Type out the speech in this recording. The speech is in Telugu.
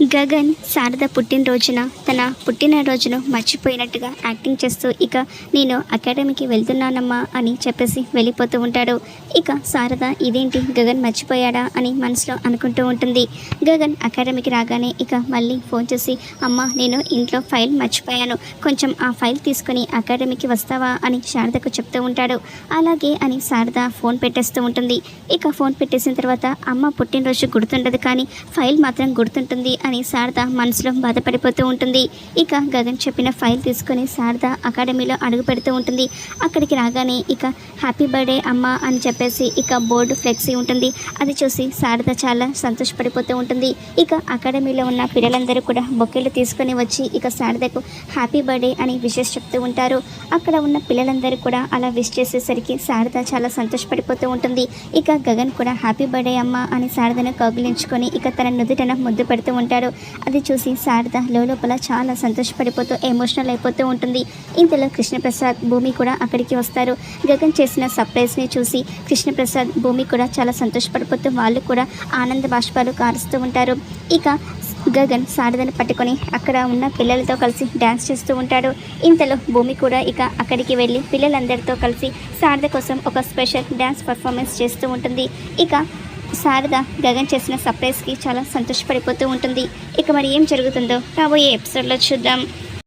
గగన్ శారద పుట్టినరోజున తన పుట్టినరోజును మర్చిపోయినట్టుగా యాక్టింగ్ చేస్తూ ఇక నేను అకాడమీకి వెళ్తున్నానమ్మా అని చెప్పేసి వెళ్ళిపోతూ ఉంటాడు. ఇక శారద ఇదేంటి గగన్ మర్చిపోయాడా అని మనసులో అనుకుంటూ ఉంటుంది. గగన్ అకాడమీకి రాగానే ఇక మళ్ళీ ఫోన్ చేసి అమ్మ నేను ఇంట్లో ఫైల్ మర్చిపోయాను. కొంచెం ఆ ఫైల్ తీసుకొని అకాడమీకి వస్తావా? అని శారదకు చెప్తూ ఉంటాడు. అలాగే అని శారద ఫోన్ పెట్టేస్తూ ఉంటుంది. ఇక ఫోన్ పెట్టేసిన తర్వాత అమ్మ పుట్టినరోజు గుర్తుండదు కానీ ఫైల్ మాత్రం గుర్తుంటుంది అని శారద మనసులో బాధపడిపోతూ ఉంటుంది. ఇక గగన్ చెప్పిన ఫైల్ తీసుకొని శారద అకాడమీలో అడుగు పెడుతూ ఉంటుంది. అక్కడికి రాగానే ఇక హ్యాపీ బర్త్డే అమ్మ అని చెప్పేసి ఇక బోర్డు ఫ్లెక్సీ ఉంటుంది. అది చూసి శారద చాలా సంతోషపడిపోతూ ఉంటుంది. ఇక అకాడమీలో ఉన్న పిల్లలందరూ కూడా బొక్కెలు తీసుకొని వచ్చి ఇక శారదకు హ్యాపీ బర్త్డే అని విషెస్ చెప్తూ ఉంటారు. అక్కడ ఉన్న పిల్లలందరూ కూడా అలా విష్ చేసేసరికి శారద చాలా సంతోషపడిపోతూ ఉంటుంది. ఇక గగన్ కూడా హ్యాపీ బర్త్డే అమ్మ అని శారదను కౌగిలించుకొని ఇక తన నుదుటన ముద్దు పెడుతూ ఉంటాడు అది చూసి శారద లోపల చాలా సంతోషపడిపోతూ ఎమోషనల్ అయిపోతూ ఉంటుంది. ఇంతలో కృష్ణప్రసాద్ భూమి కూడా అక్కడికి వస్తారు. గగన్ చేసిన సర్ప్రైజ్ని చూసి కృష్ణప్రసాద్ భూమి కూడా చాలా సంతోషపడిపోతూ వాళ్ళు కూడా ఆనంద బాష్పాలు కారుస్తూ ఉంటారు. ఇక గగన్ శారదను పట్టుకొని అక్కడ ఉన్న పిల్లలతో కలిసి డ్యాన్స్ చేస్తూ ఉంటాడు. ఇంతలో భూమి కూడా ఇక అక్కడికి వెళ్ళి పిల్లలందరితో కలిసి శారద కోసం ఒక స్పెషల్ డ్యాన్స్ పర్ఫార్మెన్స్ చేస్తూ ఉంటుంది. ఇక శారద గగన్ చేసిన సర్ప్రైజ్కి చాలా సంతోషపడిపోతూ ఉంటుంది. ఇక మరి ఏం జరుగుతుందో రాబోయే ఎపిసోడ్లో చూద్దాం.